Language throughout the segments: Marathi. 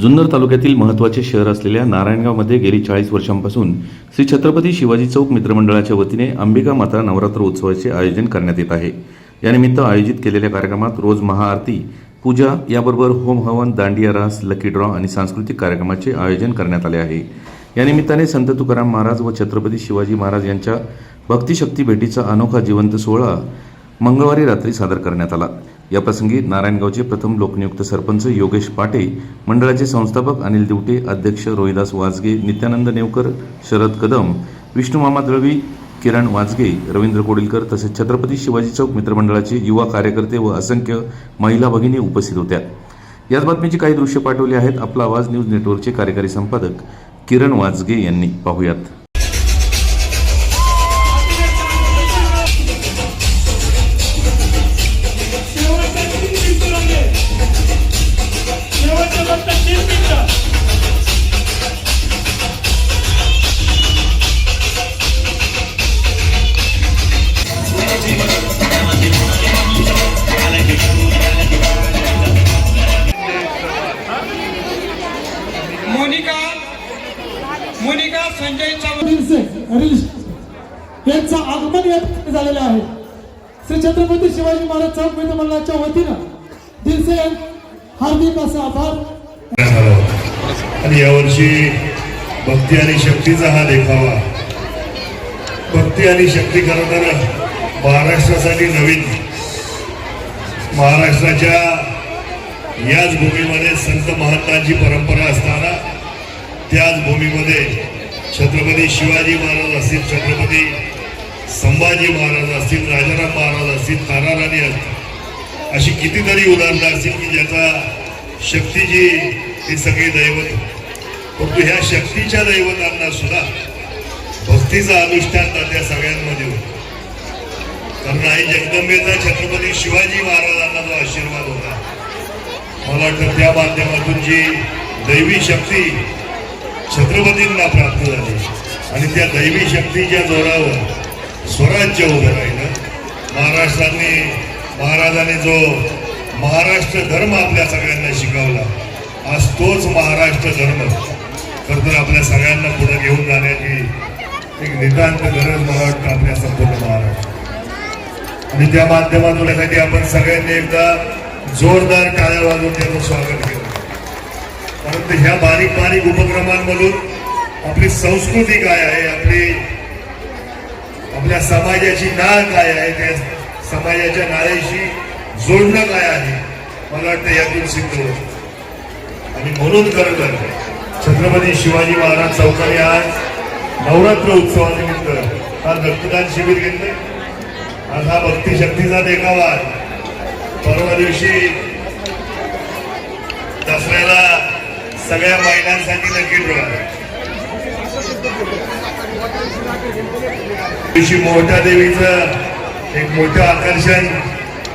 जुन्नर तालुक्यातील महत्त्वाचे शहर असलेल्या नारायणगावमध्ये गेली चाळीस वर्षांपासून श्री छत्रपती शिवाजी चौक मित्रमंडळाच्या वतीने अंबिका माता नवरात्र उत्सवाचे आयोजन करण्यात येत आहे. यानिमित्त आयोजित केलेल्या कार्यक्रमात रोज महाआरती पूजा याबरोबर होम हवन दांडिया रास लकी ड्रॉ आणि सांस्कृतिक कार्यक्रमाचे आयोजन करण्यात आले आहे. या निमित्ताने संत तुकाराम महाराज व छत्रपती शिवाजी महाराज यांच्या भक्तिशक्ती भेटीचा अनोखा जिवंत सोहळा मंगळवारी रात्री सादर करण्यात आला. याप्रसंगी नारायणगावचे प्रथम लोकनियुक्त सरपंच योगेश पाटे मंडळाचे संस्थापक अनिल दिवटे अध्यक्ष रोहिदास वाजगे नित्यानंद नेवकर शरद कदम विष्णुमामा दळवी किरण वाजगे रवींद्र कोडिलकर तसेच छत्रपती शिवाजी चौक मित्रमंडळाचे युवा कार्यकर्ते व असंख्य महिला भगिनी उपस्थित होत्या. याच बातमीची काही दृश्य पाठवली आहेत आपला आवाज न्यूज नेटवर्कचे कार्यकारी संपादक किरण वाजगे यांनी. पाहुयात. मोनिका संजय यांचं आगमन या ठिकाणी झालेलं आहे. श्री छत्रपती शिवाजी महाराज चौक मित्र मंडळाच्या वतीनं दिवसे हार्दिक असा आभार. आणि यावर्षी भक्ती आणि शक्तीचा हा देखावा. भक्ती आणि शक्ती खरं महाराष्ट्रासाठी नवीन महाराष्ट्राच्या याच भूमीमध्ये संत महंतांची परंपरा असताना त्याच भूमीमध्ये छत्रपती शिवाजी महाराज असतील छत्रपती संभाजी महाराज असतील राजाराम महाराज असतील ताराराणी असतील. अशी कितीतरी उदाहरणं असतील की ज्याचा शक्तीची ही सगळी दैवत परंतु ह्या शक्तीच्या दैवतांना सुद्धा भक्तीचं अनुष्ठान त्या सगळ्यांमध्ये होतं. कारण आई जगदंबेचा छत्रपती शिवाजी महाराजांना जो आशीर्वाद होता मला वाटतं त्या माध्यमातून जी दैवी शक्ती छत्रपतींना प्राप्त झाली. आणि त्या दैवी शक्तीच्या जोरावर स्वराज्य उभं राहिलं. महाराष्ट्राने महाराजांनी जो महाराष्ट्र धर्म आपल्या सगळ्यांना शिकवला आज तोच महाराष्ट्र धर्म. खरं तर आपल्या सगळ्यांना पुढे घेऊन जाण्याची एक नितांत गरज मला वाटतं आपल्या संपूर्ण महाराष्ट्र आणि त्या माध्यमातून यासाठी आपण सगळ्यांनी एकदा जोरदार टाळ्या वाजवून त्याचं स्वागत केलं. तर ह्या बारीक बारीक उपक्रमांमधून आपली संस्कृती काय आहे आपली आपल्या समाजाची नाळ काय आहे त्या समाजाच्या नाळेशी जोडणं काय आहे मला वाटतं यातून सिद्ध होत आणि म्हणून खरं तर छत्रपती शिवाजी महाराज चौकाने आज नवरात्र उत्सवानिमित्त हा रक्तदान शिबिर घेतलं आज हा भक्ती शक्तीचा देखावा आहे. परवा दिवशी दसऱ्याला सगळ्या महिलांसाठी नक्की ड्रॉ दिवशी मोठ्या देवीचं एक मोठं आकर्षण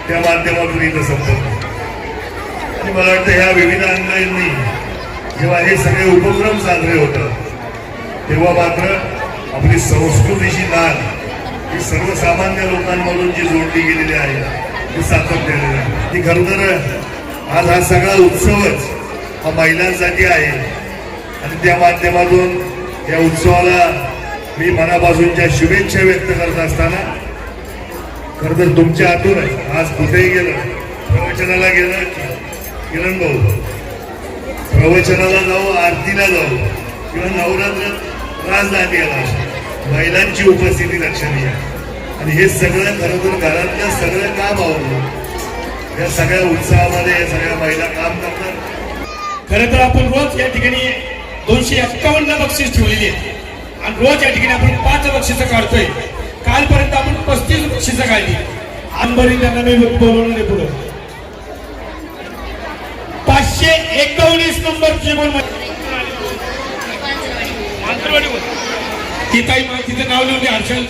त्या माध्यमातून इथं संपन्न आणि मला वाटतं ह्या विविध अंगांनी जेव्हा हे सगळे उपक्रम साजरे होतात तेव्हा मात्र आपली संस्कृतीची नाग ही सर्वसामान्य लोकांमधून जी जोडली गेलेली आहे ती सातत्याने आहे ती खरं तर आज हा सगळा उत्सवच हा महिलांसाठी आहे. आणि त्या माध्यमातून या उत्सवाला मी मनापासूनच्या शुभेच्छा व्यक्त करत असताना खरं तर तुमच्या हातूनच आज कुठेही गेलं प्रवचनाला गेलं किरण भाऊ. प्रवचनाला जाऊ आरतीला जाऊ किंवा नवरात्रात राजदांडियाला महिलांची उपस्थिती लक्षणीय आणि हे सगळं खरं तर घरातलं सगळं काम आवडलं या सगळ्या उत्साहामध्ये या सगळ्या महिला काम करतात. खरं तर आपण रोज या ठिकाणी दोनशे एक्कावन्न बक्षीस ठेवलेली आहेत. आणि रोज या ठिकाणी आपण पाच बक्षिसं काढतोय. कालपर्यंत आपण पस्तीस बक्षिसं काढली. आंबरी त्यांना मी बोलवणार आहे पुढे. पाचशे एकोणीस नंबर जेवण ती ताई तिचं नाव लिहून हर्षल.